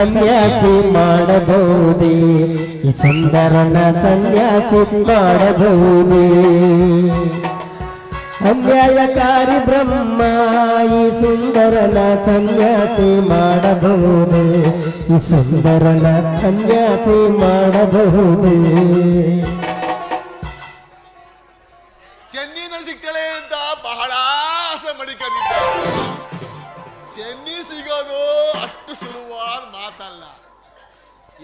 ಸನ್ಯಾಸಿ ಮಾಡಬಹುದೇ? ಈ ಸುಂದರನ ಸನ್ಯಾಸಿ ಮಾಡಬಹುದೇ? ಅನ್ಯಾಯಕಾರಿ ಬ್ರಹ್ಮ, ಈ ಸುಂದರನ ಸನ್ಯಾಸಿ ಮಾಡಬಹುದೇ? ಈ ಸುಂದರನ ಸನ್ಯಾಸಿ ಮಾಡಬಹುದೇ? ಚೆನ್ನಿನ ಸಿಗ್ತಾಳೆ ಅಂತ ಬಹಳ ಆಸೆ ಮಡಿಕೊಂಡಿದ್ದೆ ಚೆನ್ನಿ ಸಿಗೋದು ಅಷ್ಟು ಸುಲಭವಾದ ಮಾತಲ್ಲ.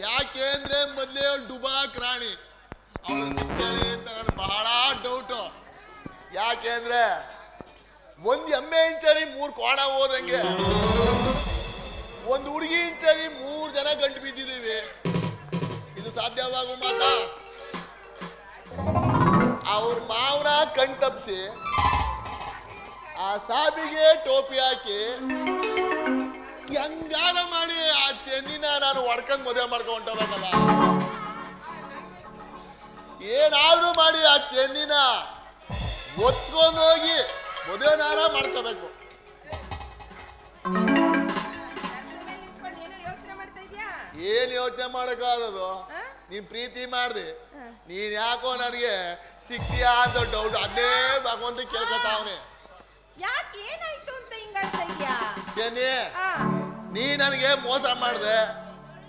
ಯಾಕೆ ಅಂದ್ರೆ ಮೊದಲೇ ಅವಳು ಡುಬಾಕ್ ರಾಣಿ. ಅವಳು ಅಂತ ಬಹಳ ಡೌಟು ಯಾಕೆ ಅಂದ್ರೆ ಒಂದ್ ಎಮ್ಮೆ ಇಂಚರಿ ಮೂರ್ ಕೋಣ ಹೋದಂಗೆ, ಒಂದು ಹುಡುಗಿ ಇಂಚರಿ ಮೂರ್ ಜನ ಗಂಟು ಬಿದ್ದಿದ್ದೀವಿ. ಇದು ಸಾಧ್ಯವಾಗುವ ಮಾತಾ? ಅವ್ರ ಮಾವನ ಕಣ್ ತಪ್ಸಿ ಆ ಸಾಬಿಗೆ ಟೋಪಿ ಹಾಕಿ ಹೆಂಗಾರ ಮಾಡಿ ಆ ಚೆನ್ನಿನ ನಾನು ಹೊಡ್ಕೊಂಡ್ ಮದುವೆ ಮಾಡ್ಕೊಂಡಲ್ಲ ಏನಾದ್ರೂ ಮಾಡಿ ಆ ಚೆನ್ನಿನ ಒತ್ಕೊಂಡು ಹೋಗಿ ಮದುವೆನಾರ ಮಾಡ್ಕೋಬೇಕು. ಏನೋ ಯೋಚನೆ ಮಾಡಕ್ಕಾಗದು? ನೀನ್ ಪ್ರೀತಿ ಮಾಡ್ದೆ. ನೀನ್ ಯಾಕೋ ನನಗೆ ಸಿಕ್ತಿಯಾ ಅಂತ ಡೌಟ್ ಅದೇ ಭಗವಂತ ಕೇಳ್ಕೊತಾವನೆ. ಯಾಕೆ ಏನಾಯ್ತು ಅಂತ ಹಿಂಗಾಡ್ತಾ ಇದ್ಯಾ ಆ, ನೀ ನನಗೆ ಮೋಸ ಮಾಡ್ದೆ.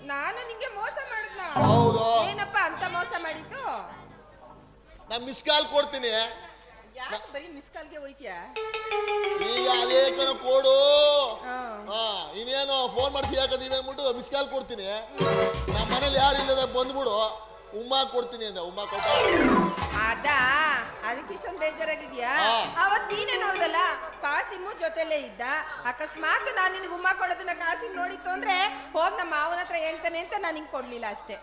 ನಾನು ನಿಂಗೆ ಮೋಸ ಮಾಡಿದ್ನ? ಹೌದು. ಏನಪ್ಪ ಅಂತ ಮೋಸ ಮಾಡಿದ್ದು? ನಾ ಮಿಸ್ ಕಾಲ್ ಕೊಡ್ತೀನಿ. ಯಾಕೆ ಬರೀ ಮಿಸ್ ಕಾಲ್ಗೆ ಹೋಯ್ತ್ಯಾ? ಈಗ ಅದೇ ಕಣ ಕೊಡು. ಆ, ಹಾ ಇನ್ನೇನು ಫೋನ್ ಮಾಡಿಸಿ ಯಾಕದೀವಿ ಅಂದ್ಬಿಟ್ಟು ಮಿಸ್ ಕಾಲ್ ಕೊಡ್ತೀನಿ. ನಮ್ಮ ಮನೇಲಿ ಯಾರು ಇಲ್ಲದ ಬಂದ್ಬಿಡು. ಉಮ್ಮ ಕೊಡ್ತೀನಿ ಅಂದ. ಉಮ್ಮ ಕೊಟ್ಟ ಅದಾ? ಅದಕ್ಕೆ ಇಷ್ಟೊಂದು ಬೇಜಾರಾಗಿದ್ಯಾ ಆ. ಅವತ್ ನೋಡ್ದಲ್ಲ ಕಾಸಿಮು ಜೊತೆಲೇ ಇದ್ದ. ಅಕಸ್ಮಾತ್ ನಾನು ನಿನ್ಗೆ ಉಮ್ಮ ಕೊಡೋದನ್ನ ಕಾಸಿಮ್ ನೋಡಿತ್ತು ಅಂದ್ರೆ ಹೋಗ್ ನಮ್ಮ ಮಾವನ ಹತ್ರ ಹೇಳ್ತಾನೆ ಅಂತ ನಾನು ನಿಂಗೆ ಕೊಡ್ಲಿಲ್ಲ ಅಷ್ಟೇ.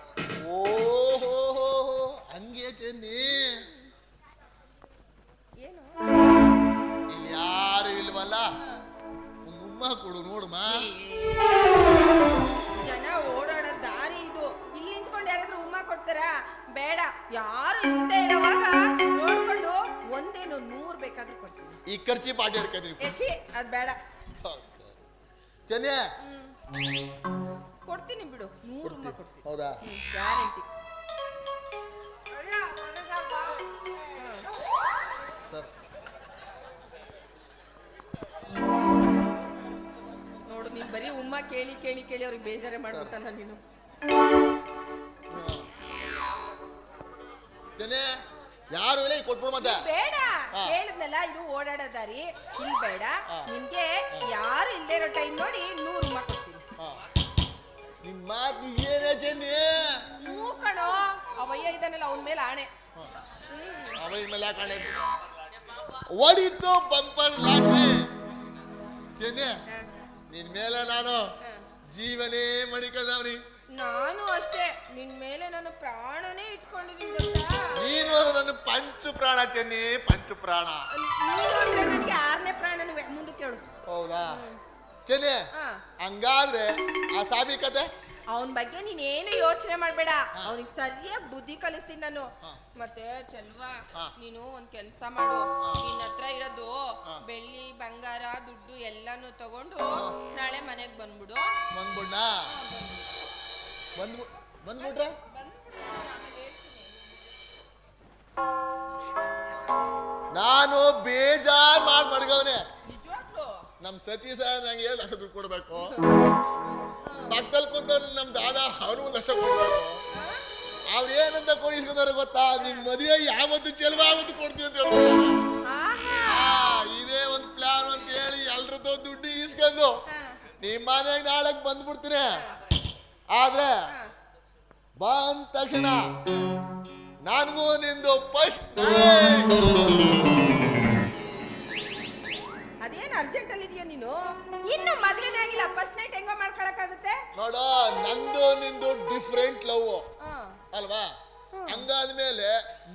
ಓಹೋ ಹಂಗೆ ಚೆನ್ನಿ ಏನು? ಇಲ್ಲಿ ಯಾರು ಇಲ್ವಲ್ಲ? ಒಂದು ಉಮ್ಮ ಕೊಡು ಮಾ. ಜನ ಓಡಾಡೋ ದಾರಿ ಇದು. ಇಲ್ಲಿ ನಿಂತ್ಕೊಂಡು ಯಾರಾದ್ರೂ ಉಮ್ಮ ಕೊಡ್ತಾರಾ? ಬೇಡ. ಯಾರು ಇಲ್ಲದೆ ಇರೋವಾಗ ಒಂದೇನು ನೂರು ಬೇಕಾದ್ರೂ ಕೊಡ್ತೀನಿ. ಈ ಖರ್ಚಿ ಪಾಟಿ ಎಚಿ ಅದ್ ಬೇಡ. ಚೆನ್ನಿ. ಕೊಡ್ತೀನಿ ಬಿಡು ನೂರು ಉಮ್ಮ ಕೊಡ್ತೀನಿ. ಹೌದಾ? ಗ್ಯಾರಂಟಿ. ನೋಡು ನೀನು ಬರೀ ಉಮ್ಮ ಕೇಳಿ ಕೇಳಿ ಕೇಳಿ ಅವ್ರಿಗೆ ಬೇಜಾರೇ ಮಾಡ್ಬಿಟ್ಟಲ್ಲ ನೀನು. ಚೆನ್ನಿ. ಯಾರು ಹೇಳಿ ಕೊಟ್ಬಿಡು ಮತ್ತೆ. ಬೇಡ. ಹಾ. ಹೇಳಿದ್ನಲ್ಲ ಇದು ಓಡಾಡೋ ದಾರಿ. ಇಲ್ಲಿ ಬೇಡ. ನಿಮ್ಗೆ ಯಾರು ಇಲ್ದೇ ಇರೋ ಟೈಮ್ ನೋಡಿ ನೂರು ರೂಪಾಯಿ ಕೊಡ್ತೀನಿ. ಹಾ. ನಿಮ್ ಮಾತು ಏನೇ ಚೆನ್ನಿ ಹ್ಞೂ ಕಣೋ. ಅವಯ್ಯ ಇದ್ದಾನಲ್ಲ ಅವನ ಮೇಲೆ ಆಣೆ. ಹಾ. ಮೇಲೆ ಮೇಲೆ ಯಾಕಂಡೆ ಹೊಡಿತು ಬಂಪರ್ ಲಾಟ್ರಿ ಚೆನ್ನಿ ಹ, ನಿನ್ ಮೇಲೆ ನಾನು ಹ. ಜೀವನೇ ಮಡಿಕದವ್ನಿ. ನಾನು ಅಷ್ಟೇ. ನಿನ್ ಮೇಲೆ ನಾನು ಪ್ರಾಣನೇ ಇಟ್ಕೊಂಡಿದ್ದೀನಿ ಗೊತ್ತಾ? ನೀನು ನನ್ನ ಪಂಚು ಪ್ರಾಣ ಚೆನ್ನಿ ಪಂಚು ಪ್ರಾಣ. ನೀನು ಅಂದ್ರೆ ನನಗೆ ಆರನೇ ಪ್ರಾಣನು ಮುಂದೆ ಕೇಳು. ಹೌದಾ? ಚೆನ್ನಿ ಹಾ. ಹಂಗಾದ್ರೆ ಆ ಸಾಬಿ ಕತೆ? ಅವನ ಬಗ್ಗೆ ನೀನೇನು ಯೋಚನೆ ಮಾಡಬೇಡ. ಅವನಿಗೆ ಸರಿಯಾಗಿ ಬುದ್ಧಿ ಕಲಿಸ್ತೀನಿ ನಾನು. ಮತ್ತೆ ಚೆಲ್ವಾ ಹಾ. ನೀನು ಒಂದ್ ಕೆಲ್ಸ ಮಾಡು. ನಿನ್ನ ಹತ್ರ ಇರೋದು ಬೆಳ್ಳಿ ಬಂಗಾರ ದುಡ್ಡು ಎಲ್ಲಾನು ತಗೊಂಡು ನಾಳೆ ಮನೆಗ್ ಬಂದ್ಬಿಡು. ಬಂದ್ಬಿಡ್ನ? ಬಂದ್ ಬಂದ್ಬಿಟ್ರೆ ನಾನು ಬೇಜಾರ್ ಮಾಡಿ ಮಡ್ಗವ್ನೆ. ನಮ್ ಸತೀಶ ನಂಗೆ ಏಳು ಲಕ್ಷ ದುಡ್ಡು ಕೊಡ್ಬೇಕು? ಪಕ್ಕದಲ್ಲಿ ಕುಂತವ್ರು ನಮ್ ದಾದ ಅವನು ಒಂದು ಲಕ್ಷ ಕೊಡ್ಬೇಕು. ಅವ್ರು ಏನಂತ ಕೊಡಿಸ್ಕೊಂಡಾರ ಗೊತ್ತಾ? ನಿಮ್ ಮದುವೆ ಯಾವತ್ತು ಚೆಲುವ ಆವತ್ತು ಕೊಡ್ತೀವಿ ಅಂತ ಆ, ಇದೇ ಒಂದ್ ಪ್ಲಾನ್ ಅಂತ ಹೇಳಿ ಎಲ್ರದ್ದು ದುಡ್ಡು ಈಸ್ಕೊಂಡು ನಿಮ್ಮ ನಿಮ್ ಮನೆಗೆ ನಾಳೆಗ್ ಬಂದ್ಬಿಡ್ತೀನಿ. ಆದ್ರೆ ಬಾ ಬಂದ ತಕ್ಷಣ ನನಗೂ ನಿಂದು ಫಸ್ಟ್ ಅದೇನ್ ಅರ್ಜೆಂಟ್ ಅಲ್ಲಿ ಇದೆಯಾ ನೀನು? ಇನ್ನು ಮದ್ವೆನೇ ಆಗಿಲ್ಲ. ಫಸ್ಟ್ ನೈಟ್ ಹೆಂಗೋ ಮಾಡ್ಕೊಳಕ್ಕಾಗುತ್ತೆ? ನೋಡ ನಂದು ನಿಂದು ಡಿಫ್ರೆಂಟ್ ಲವ್ ಅಲ್ವಾ? ಹಂಗಾದ್ಮೇಲೆ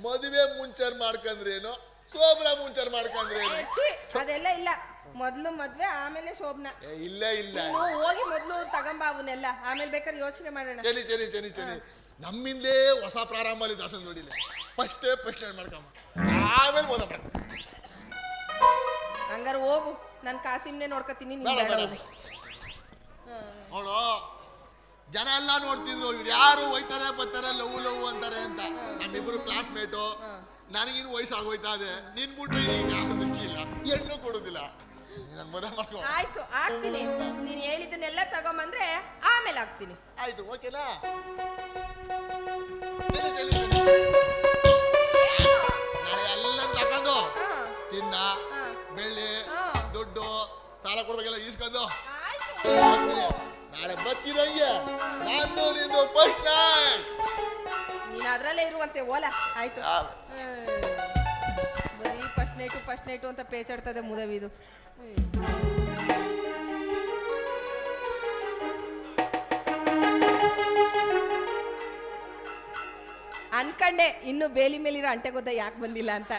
ಮದುವೆ ಮುಂಚರ್ ಮಾಡ್ಕಂದ್ರೇನು? ಸೋಬ್ರ ಮುಂಚರ್ ಮಾಡ್ಕಂದ್ರೇನು? ಛೀ, ಅದೆಲ್ಲ ಇಲ್ಲ. ಮೊದ್ಲು ಮದ್ವೆ ಆಮೇಲೆ ಶೋಭನ. ಏ, ಇಲ್ಲೇ ಇಲ್ಲ. ನೀನು ಹೋಗಿ ಮೊದ್ಲು ತಗೊಂಬ ಅವನ್ನೆಲ್ಲ. ಆಮೇಲೆ ಬೇಕಾದ್ರೆ ಯೋಚನೆ ಮಾಡೋಣ. ಚನಿ ಚನಿ ಚನಿ ಚನಿ. ನಮ್ಮಿಂದೇ ಹೊಸ ಪ್ರಾರಂಭ ಅಲ್ಲಿ ದಾಸನ್ ನೋಡಿಲ್ಲ. ಫಸ್ಟ್ ಫಸ್ಟ್ ಮಾಡ್ಕಮ್ಮ ಆಮೇಲೆ ಮೋದ ಮಾಡ. ಹಂಗಾರೆ ಹೋಗು. ನಾನು ಕಾಸಿಮ್ನೆ ನೋಡ್ಕೊತೀನಿ ನೀನ್ ಬೇಡ ಬೇಡ ಬೇಡ ಹೋಗು. ಹಾ. ನೋಡು ಜನ ಎಲ್ಲ ನೋಡ್ತಿದ್ರು ಇವ್ರು ಯಾರು ಹೋಯ್ತಾರೆ ಬರ್ತಾರೆ ಲವ್ ಲವ್ ಅಂತಾರೆ ಅಂತ. ನಮ್ಮಿಬ್ರು ಕ್ಲಾಸ್ಮೇಟು ನನಗಿನ್ನು ವಯಸ್ಸಾಗೋಯ್ತಾ ಇದೆ. ನಿನ್ ಬಿಟ್ಟು ಯಾರು ದಿಕ್ಕಿಲ್ಲ ಹೆಣ್ಣು ಕೊಡೋದಿಲ್ಲ. ನನ್ ಮದುವೆ ಮಾಡ್ಕೊ. ಆಯ್ತು ಆಗ್ತೀನಿ ನೀನ್ ಹೇಳಿದ್ದನ್ನೆಲ್ಲ ತಗೊಂಬಂದ್ರೆ ಆಮೇಲೆ ಆಗ್ತೀನಿ ಆಯ್ತು ಓಕೆನಾ? ಚೆಲ್ಲಿ. ನಾಳೆ ಎಲ್ಲ ತಕೊಂಡು ಹಾ, ಚಿನ್ನ ಹಾ. ಬೆಳ್ಳಿ ಹಾ. ದುಡ್ಡು ಸಾಲ ಕೊಡ್ಬೇಕೆಲ್ಲ ಈಸ್ಕೊಂಡು. ಆಯ್ತು. ನಾಳೆ ಬತ್ತಿದಂಗೆ ನಾನು ನೀನು ಫಸ್ಟ್ ನೀನ್ ಅದ್ರಲ್ಲೇ ಇರುವಂತೆ ಓಲ. ಆಯ್ತು. ಹ್ಮ್. ನೈಟು ಫಸ್ಟ್ ನೈಟು ಅಂತ ಪೇಚಾಡ್ತದೆ ಮುದವಿದು ಅನ್ಕಂಡೆ ಇನ್ನು ಬೇಲಿ ಮೇಲಿರೋ ಅಂಟೆ ಗೊತ್ತ ಯಾಕೆ ಬಂದಿಲ್ಲ ಅಂತ.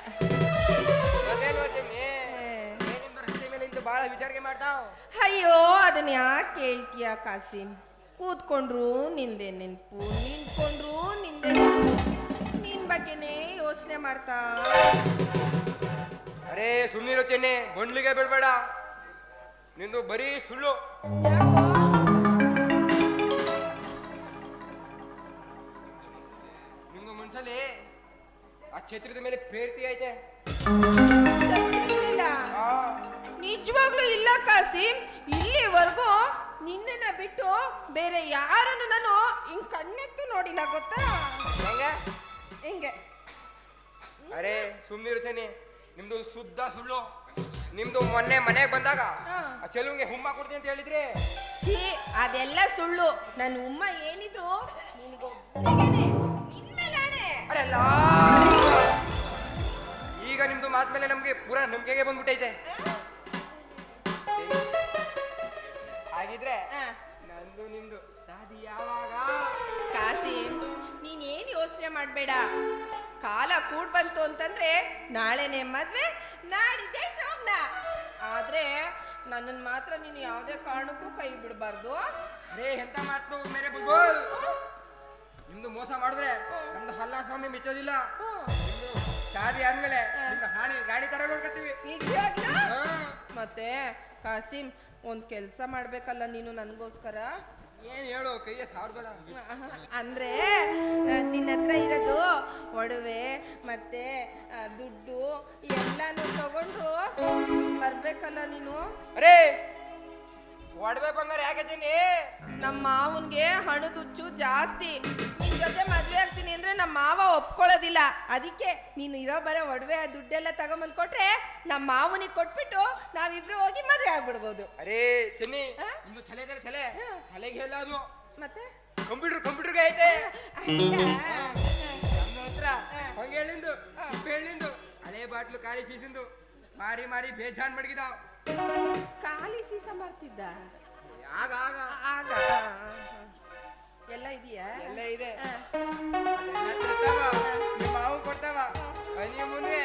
ಮಾಡ್ತಾವ್. ಅಯ್ಯೋ ಅದನ್ನ ಯಾಕೆ ಕೇಳ್ತೀಯ ಕಾಸಿಮ್ ಕೂತ್ಕೊಂಡ್ರು ನಿಂದೆ ನೆನ್ಪು ನಿಂತ್ಕೊಂಡ್ರು ನಿಂದೆ. ನಿನ್ ಬಗ್ಗೆನೇ ಯೋಚನೆ ಮಾಡ್ತಾ. ಅರೇ ಸುಮ್ಮನಿರೋ ಚೆನ್ನೆ ಬಂಡ್ಲಿಗೆ ಬಿಡ್ಬೇಡ. ನಿಂದು ಬರೀ ಸುಳ್ಳು. ನಿಮ್ಮ ನಿಮ್ದು ಮನ್ಸಲ್ಲಿ ಆ ಛತ್ರದ ಮೇಲೆ ಪೇರ್ತಿ ಐತೆ. ನಿಜವಾಗ್ಲೂ ಇಲ್ಲ ಕಾಸಿ. ಇಲ್ಲಿವರೆಗೂ ನಿನ್ನನ್ನ ಬಿಟ್ಟು ಬೇರೆ ಯಾರನ್ನು ನಾನು ಹಿಂಗ್ ಕಣ್ಣೆತ್ತು ನೋಡಿಲ್ಲ ಗೊತ್ತಾ? ಹೆಂಗೆ? ಹಿಂಗೆ? ಅರೇ ಸುಮ್ಮನಿರು ಚೆನ್ನಿ. ನಿಮ್ದು ಶುದ್ಧ ಸುಳ್ಳು. ನಿಮ್ದು ಮೊನ್ನೆ ಮನೆಗೆ ಬಂದಾಗ ಚೆಲುವಿಗೆ ಹುಮ್ಮ ಕೊಡ್ತೀನಿ ಅಂತ ಹೇಳಿದ್ರಿ? ಛೀ, ಅದೆಲ್ಲ ಸುಳ್ಳು. ನನ್ನ ಉಮ್ಮ ಏನಿದ್ರು ನಿನ್ಗೊಬ್ಬನಿಗೇನೆ ನಿನ್ ಮೇಲಾಣೆ ಅರೆ ಈಗ ನಿಮ್ದು ಮಾತ್ಮೇಲೆ ನಮ್ಗೆ ಪೂರಾ ನಂಬಿಕೆಗೆ ಬಂದ್ಬಿಟ್ಟೈತೆ. ಹಾಗಿದ್ರೆ ಆ. ನಂದು ನಿಮ್ದು ಸಾದಿ ಯಾವಾಗ? ಕಾಸಿ ನೀನೇನ್ ಯೋಚನೆ ಮಾಡಬೇಡ. ಕಾಲ ಕೂಡ್ ಬಂತು ಅಂತಂದ್ರೆ ನಾಳೆನೆ ಮದ್ವೆ ನಾಡಿದ್ದೆ ಶೋಭನ. ಆದ್ರೆ ನನ್ನನ್ ಮಾತ್ರ ನೀನು ಯಾವುದೇ ಕಾರಣಕ್ಕೂ ಕೈ ಬಿಡಬಾರ್ದು. ಅರೇ ಎಂತ ಮಾತು ಮೇರೆ ಬುಲ್ಬುಲ್ ನಿಮ್ದು ಮೋಸ ಮಾಡಿದ್ರೆ ನಮ್ದು ಹಲ್ಲ ಸ್ವಾಮಿ ಮೆಚ್ಚೋದಿಲ್ಲ ಶಾದಿ ಆದ್ಮೇಲೆ ನಿಮ್ದು ಹಾಣಿ ಗಾಡಿ ತರ ನೋಡ್ಕೊತೀವಿ ನಿಜವಾಗ್ಲೂ. ಮತ್ತೆ ಕಾಸಿಂ ಒಂದ್ ಕೆಲ್ಸ ಮಾಡ್ಬೇಕಲ್ಲ ನೀನು ನನ್ಗೋಸ್ಕರ? ಏನ್ ಹೇಳು ಕೈಯ ಸಾವಿರ ಬೇಡ ಅಂದ್ರೆ ನಿನ್ನ ಹತ್ರ ಇರೋದು ಒಡವೆ ಮತ್ತೆ ಆ, ದುಡ್ಡು ಎಲ್ಲಾನು ತಗೊಂಡು ಬರ್ಬೇಕಲ್ಲ ನೀನು? ಅರೇ ಒಡವೆ ಬಂಗಾರ ಯಾಕತ್ತೀನಿ ನಮ್ಮ ಮಾವನ್ಗೆ ಹಣದುಚ್ಚು ಜಾಸ್ತಿ. ನಿನ್ ಜೊತೆ ಮದ್ವೆ ಆಗ್ತೀನಿ ಅಂದ್ರೆ ನಮ್ಮ ಮಾವ ಒಪ್ಕೊಳ್ಳೋದಿಲ್ಲ. ಅದಕ್ಕೆ ನೀನು ಇರೋ ಬರೋ ಒಡವೆ ದುಡ್ಡೆಲ್ಲ ತಗೊಂಬಂದ್ ಕೊಟ್ರೆ ನಮ್ಮ ಮಾವನಿಗೆ ಕೊಟ್ಬಿಟ್ಟು ನಾವಿಬ್ರು ಹೋಗಿ ಮದ್ವೆ ಆಗ್ಬಿಡ್ಬೋದು. ಅರೇ ಚೆನ್ನಿ ಆ? ನಿಮ್ದು ತಲೆ ತಲೆ ತಲೆ. ಹಾ. ತಲೆಗೆ ಎಲ್ಲ ಅದು. ಮತ್ತೆ? ಕಂಪ್ಯೂಟರ್ ಕಂಪ್ಯೂಟರ್ಗೆ ಐತೆ. ಹತ್ರ ಹೊಂಗೆ ಹೇಳಿಂದು ಹೇಳಿಂದು. ಹಳೆ ಬಾಟ್ಲು ಖಾಲಿ ಸೀಸಿಂದು. ಮಾರಿ ಮಾರಿ ಬೇಜಾನ್ ಮಡಗಿದಾವ್. ಖಾಲಿ ಸೀಸ ಮಾಡ್ತಿದ್ದ ಆಗ ಆಗ. ಆಗ. ಎಲ್ಲ ಇದೆಯಾ? ಎಲ್ಲ ಇದೆ. ಮಾವು ಕೊಡ್ತಾವ. ಹನಿ ಮುಂದೆ.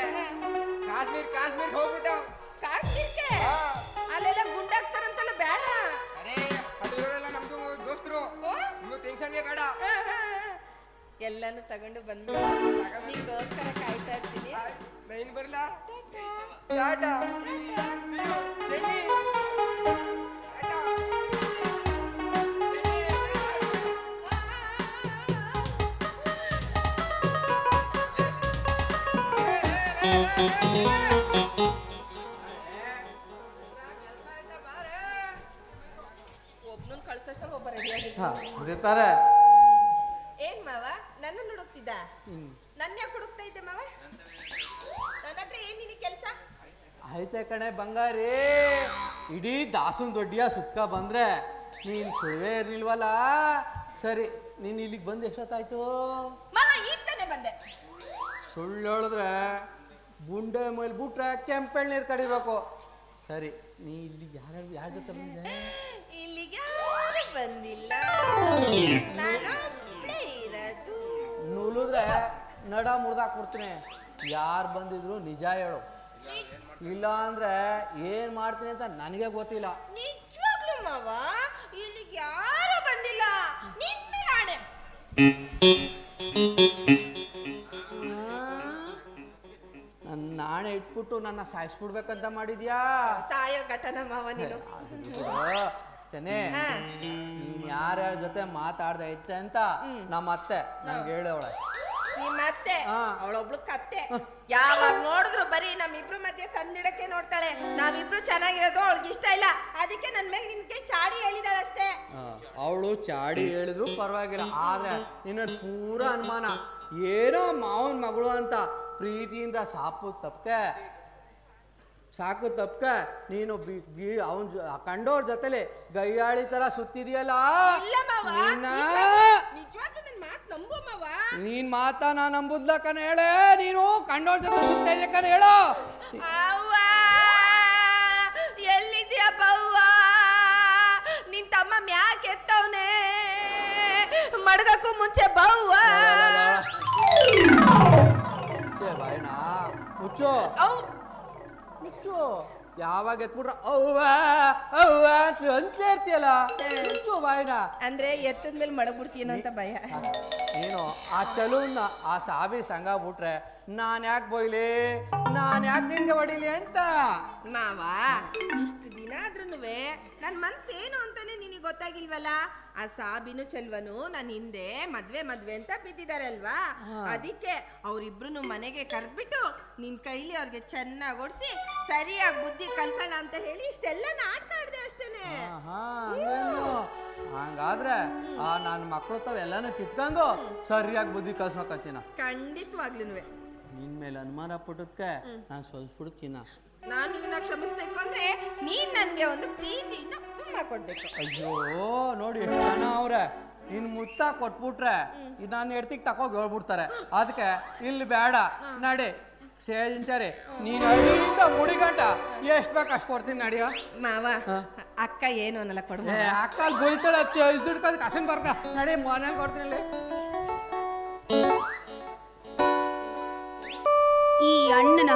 ಕಾಶ್ಮೀರ್ ಕಾಶ್ಮೀರ್ ಹೋಗ್ಬಿಟ್ಟಾವ್ ಕಾಶ್ಮೀರ್ಗೆ? ಅಲ್ಲೆಲ್ಲ ಗುಂಡಾಗ್ತಾರಂತಲ್ಲ ಬೇಡ. ಬೇಡ. ಎಲ್ಲಾನು ತಗೊಂಡು ಬಂದು ನಿಗೋಸ್ಕರ ಕಾಯ್ತಾ ಇರ್ತೀನಿ. ನೈನ್ ಬರ್ಲಾ? ಟಾಟಾ. ಇರ್ತಾರೆ ಏನ್ ಮಾವ? ನನ್ನ ಹುಡುಕ್ತಿದ್ದ? ನನ್ನ ಯಾಕೆ ಹುಡುಕ್ತಾ ಇದ್ದೆ ಮಾವ? ನನ್ನ ಹತ್ರ ಏನ್ ನಿನಗೆ ಕೆಲಸ? ಆಯ್ತೆ ಕಣೆ ಬಂಗಾರಿ. ಇಡೀ ದಾಸನ್ ದೊಡ್ಡಿಯ ಸುತ್ಕ ಬಂದ್ರೆ ನೀನ್ ಸುಳ್ವೇ ಇರ್ಲಿಲ್ವಲ್ಲ? ಸರಿ ನೀನ್ ಇಲ್ಲಿಗೆ ಬಂದು ಎಷ್ಟೊತ್ತಾಯ್ತು? ಮಾವ ಈಗ ತಾನೇ ಬಂದೆ. ಸುಳ್ಳು ಹೇಳಿದ್ರೆ ಗುಂಡೆ ಮೇಲೆ ಬಿಟ್ರೆ ಕೆಂಪೆಣ್ಣೀರು ಕಡಿಬೇಕು. ಸರಿ ನೀ ಇಲ್ಲಿ ಯಾರು ಯಾರ ಜೊತೆ ಬಂದೆ? ಇಲ್ಲಿಗೆ ಯಾರು ಬಂದಿಲ್ಲ. ನೂಲಿದ್ರೆ ನಡ ಮುರಿದಾಕ್ಬಿಡ್ತೀನಿ. ಯಾರು ಬಂದಿದ್ರು ನಿಜ ಹೇಳು. ಇಲ್ಲ ಅಂದ್ರೆ ಏನ್ ಮಾಡ್ತೀನಿ ಅಂತ ನನಗೆ ಗೊತ್ತಿಲ್ಲ. ನಿಜವಾಗ್ಲೂ ಮಾವ ಇಲ್ಲಿಗೆ ಯಾರು ಬಂದಿಲ್ಲ. ನಿನ್ ಮೇಲೆ ಆಣೆ. ನನ್ನ ನಾಣೆ ಇಟ್ಬಿಟ್ಟು ನನ್ನ ಸಾಯಿಸ್ಬಿಡ್ಬೇಕಂತ ಮಾಡಿದ್ಯಾ? ಸಾಯೋ ಕಥನ ಮಾವ ನೀನು. ಚೆನ್ನಿ. ನೀನ್ ಯಾರ್ಯಾರ ಜೊತೆ ಮಾತಾಡ್ದೆ ಐತೆ ಅಂತ ನಮ್ಮ ಅತ್ತೆ ನಮ್ಗೆ ಹೇಳವಳೆ ಮತ್ತೆ ಅತ್ತೆ. ಅವಳೊಬ್ಳು ಕತ್ತೆ. ಯಾವಾಗ ನೋಡಿದ್ರು ಬರೀ ನಮ್ಮಿಬ್ರು ಮಧ್ಯೆ ತಂದಿಡಕ್ಕೆ ನೋಡ್ತಾಳೆ. ನಾವಿಬ್ರು ಚೆನ್ನಾಗಿರೋದು ಅವಳಿಗೆ ಇಷ್ಟ ಇಲ್ಲ. ಅದಕ್ಕೆ ನನ್ ಮೇಲೆ ನಿನ್ಗೆ ಚಾಡಿ ಹೇಳಿದಾಳೆ ಅಷ್ಟೇ. ಅವಳು ಚಾಡಿ ಹೇಳಿದ್ರು ಪರವಾಗಿಲ್ಲ. ಆದ್ರೆ ನಿನ್ನ ಪೂರ ಅನುಮಾನ. ಏನೋ ಮಾವನ್ ಮಗಳು ಅಂತ ಪ್ರೀತಿಯಿಂದ ಸಾಪು ತಪ್ಪೆ ಸಾಕು ತಪ್ಕ ನೀನು ಅವನ್ ಕಂಡೋರ್ ಜೊತೆಲಿ ಗೈಯಾಳಿ ತರ ಸುತ್ತಿದೆಯಲ್ಲ? ನನ್? ಮಾತ್ ನಾ ನಂಬುದ್ಲ ಕಣ ಹೇಳೆ ನೀನು ಕಂಡೋರ್ ಜೊತೆ ಸುತ್ತ ಇದೆ ಕಣ ಹೇಳು. ಬವ್ವ ನಿನ್ ತಮ್ಮ ಮ್ಯಾಕ್ ಎತ್ತವನೆ. ಮಡಗಕ್ಕೂ ಮುಂಚೆ ಬವ್ವ ಬಾಯ್ನಾ? ಮುಚ್ಚು. ಮುಚ್ಚು ಯಾವಾಗ ಎತ್ಬಿಟ್ರ? ಅವ್ವ ಅವ್ವ ಅಂತ ಅಂತಲೇ ಇರ್ತೀಯಲ್ಲ. ಬಾಯ್ನ. ಅಂದ್ರೆ ಎತ್ತದ ಮೇಲೆ ಮಡಗ್ಬಿಡ್ತೀನೋ ಅಂತ ಭಯ. ಏನು ಆ ಚಲುವನ್ನ ಆ ಸಾಬಿ ಸಂಘ ಬಿಟ್ರೆ ನಾನ್ ಯಾಕೆ ಬೈಲಿ? ನಾನ್ ಯಾಕೆ ನಿಂಗೆ ಹೊಡಿಲಿ ಅಂತ? ಮಾವ ಇಷ್ಟು ದಿನ ನನ್ನ ನನ್ ಮನ್ಸೇನು ಅಂತಾನೆ ನಿನಗೆ ಗೊತ್ತಾಗಿಲ್ವಲ್ಲ? ಆ ಸಾಬಿನು ಚೆಲ್ವನು ನನ್ನ ಹಿಂದೆ ಮದ್ವೆ ಮದ್ವೆ ಅಂತ ಬಿದ್ದಿದಾರಲ್ವಾ ಅದಕ್ಕೆ ಅವ್ರಿಬ್ರು ಮನೆಗೆ ಕರೆದ್ಬಿಟ್ಟು ನಿನ್ ಕೈಲಿ ಅವ್ರಿಗೆ ಚೆನ್ನಾಗಿ ಓಡಿಸಿ ಸರಿಯಾಗಿ ಬುದ್ಧಿ ಕಲ್ಸೋಣ ಅಂತ ಹೇಳಿ ಇಷ್ಟೆಲ್ಲ ನಾಟಕ ಆಡ್ದೆ ಅಷ್ಟೇನೆ. ಹಂಗಾದ್ರೆ ಆ ನನ್ನ ಮಕ್ಕಳು ತಾವ್ ಎಲ್ಲಾನು ಕಿತ್ಕೊಂಡು ಸರಿಯಾಗಿ ಬುದ್ಧಿ ಕಳ್ಸ್ಬೇಕತ್ತಿನ ಖಂಡಿತವಾಗ್ಲೂ ನಿನ್ ಮೇಲೆ ಅನುಮಾನ ಪಟ್ಟದ್ಕೆ ನಾನು ಸ್ವಲ್ಪ ಬಿಡ್ತೀನ ನಾನು ನಿನ್ನ ಕ್ಷಮಿಸ್ಬೇಕು ಅಂದ್ರೆ ನೀನ್ ನನ್ಗೆ ಒಂದು ಪ್ರೀತಿಯಿಂದ ಉಮ್ಮ ಕೊಡ್ಬೇಕು. ಅಯ್ಯೋ ನೋಡಿ ನಾನು ಜನ ಅವ್ರೆ. ನಿನ್ ಮುತ್ತ ಕೊಟ್ಬಿಟ್ರೆ ಇದು ನಾನು ಎಡ್ತಿಗೆ ತಕೋಗಿ ಹೇಳ್ಬಿಡ್ತಾರೆ. ಅದಕ್ಕೆ ಇಲ್ಲಿ ಬೇಡ. ನಡಿ. ಸೇರಿ ನೀನು ಅಡಿಯಿಂದ ಮುಡಿಗಂಟ ಎಷ್ಟು ಬೇಕು ಅಷ್ಟು ಕೊಡ್ತೀನಿ ನಡಿಯೋ? ಮಾವ ಅಕ್ಕ ಏನು ಅನ್ನಲ್ಲ ಕೊಡು ಏ ಅಕ್ಕ ಗೊಯ್ತಾಳೆ ಇದ್ದಿಡ್ಕೊಂಡು ಕಸನ್ ಬರ್ಕ ನಡಿ ಮನೆ ಕೊಡ್ತೀನಿ ಇಲ್ಲಿ. ಈ ಅಣ್ಣನ